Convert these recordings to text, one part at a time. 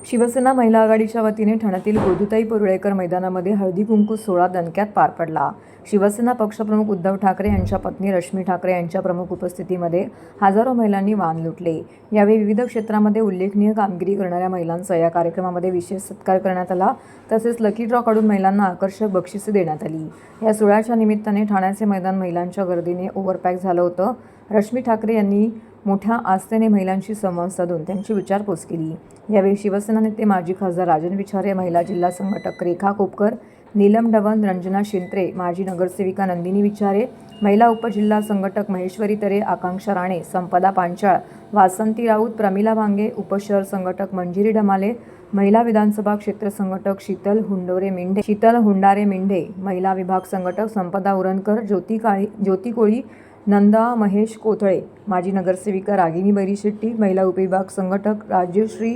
शिवसेना महिला आघाडीच्या वतीने ठाण्यातील गोदुताई परुळेकर मैदानामध्ये हळदी कुंकू सोहळा दणक्यात पार पडला. शिवसेना पक्षप्रमुख उद्धव ठाकरे यांच्या पत्नी रश्मी ठाकरे यांच्या प्रमुख उपस्थितीमध्ये हजारो महिलांनी वाण लुटले. यावेळी विविध क्षेत्रामध्ये उल्लेखनीय कामगिरी करणाऱ्या महिलांचा या कार्यक्रमामध्ये विशेष सत्कार करण्यात आला. तसेच लकी ड्रॉ काढून महिलांना आकर्षक बक्षिसे देण्यात आली. या सोहळ्याच्या निमित्ताने ठाण्याचे मैदान महिलांच्या गर्दीने ओव्हरपॅक झालं होतं. रश्मी ठाकरे यांनी मोठ्या आस्थेने महिलांशी संवाद साधून त्यांची विचारपूस केली. यावेळी शिवसेना नेते माजी खासदार राजन विचारे महिला जिल्हा संघटक रेखा कोपकर नीलम डवन रंजना शिंत्रे माजी नगरसेविका नंदिनी विचारे महिला उपजिल्हा संघटक महेश्वरी तरे आकांक्षा राणे संपदा पांचाळ वासंती राऊत प्रमिला भांगे उपशहर संघटक मंजिरी डमाले महिला विधानसभा क्षेत्र संघटक शीतल हुंडोरे मेंढे शीतल हुंडारे मेंढे महिला विभाग संघटक संपदा उरणकर ज्योती काळी ज्योती कोळी नंदा महेश कोथळे माजी नगरसेविका रागिनी बैरीशेट्टी महिला उपविभाग संघटक राजश्री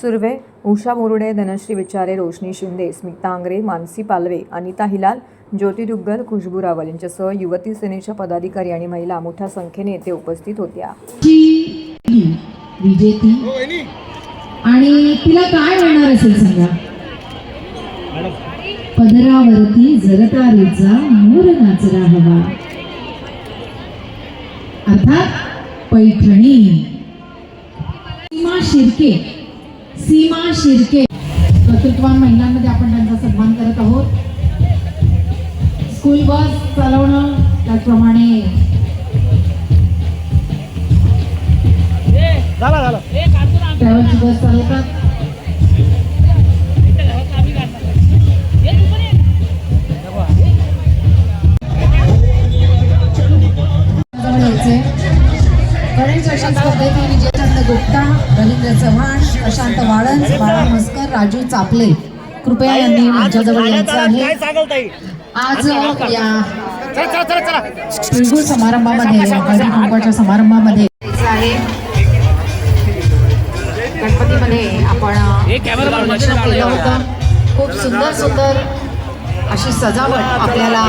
सुर्वे उषा मुरुडे धनश्री विचारे रोशनी शिंदे स्मिता आंग्रे मानसी पालवे अनिता हिलाल ज्योती दुग्गल खुशबू रावल यांच्यासह युवती सेनेच्या पदाधिकारी आणि महिला मोठ्या संख्येने येथे उपस्थित होत्या. आणि तिला काय मिळणार असेल सांगा? पदरावरती जरतारीचा मोर नाचरा हवा. अर्थात पैठणी. सीमा शिर्के. सीमा शिर्के. कर्तृत्वान महिलांमध्ये आपण त्यांचा सन्मान करत आहोत. स्कूल बस चालवणं त्याचप्रमाणे ट्रॅव्हलची बस चालवतात. गणेश अशा स्पर्धेतील विजयचंद्र गुप्ता रवींद्र चव्हाण प्रशांत वाळंज बाळा म्हस्कर राजू चापले. कृपया यांनी मंचाजवळ यायचं आहे. आज या समारंभामध्ये हळदी समारंभामध्ये आहे. गणपतीमध्ये आपण केलं होतं. खूप सुंदर सुंदर अशी सजावट आपल्याला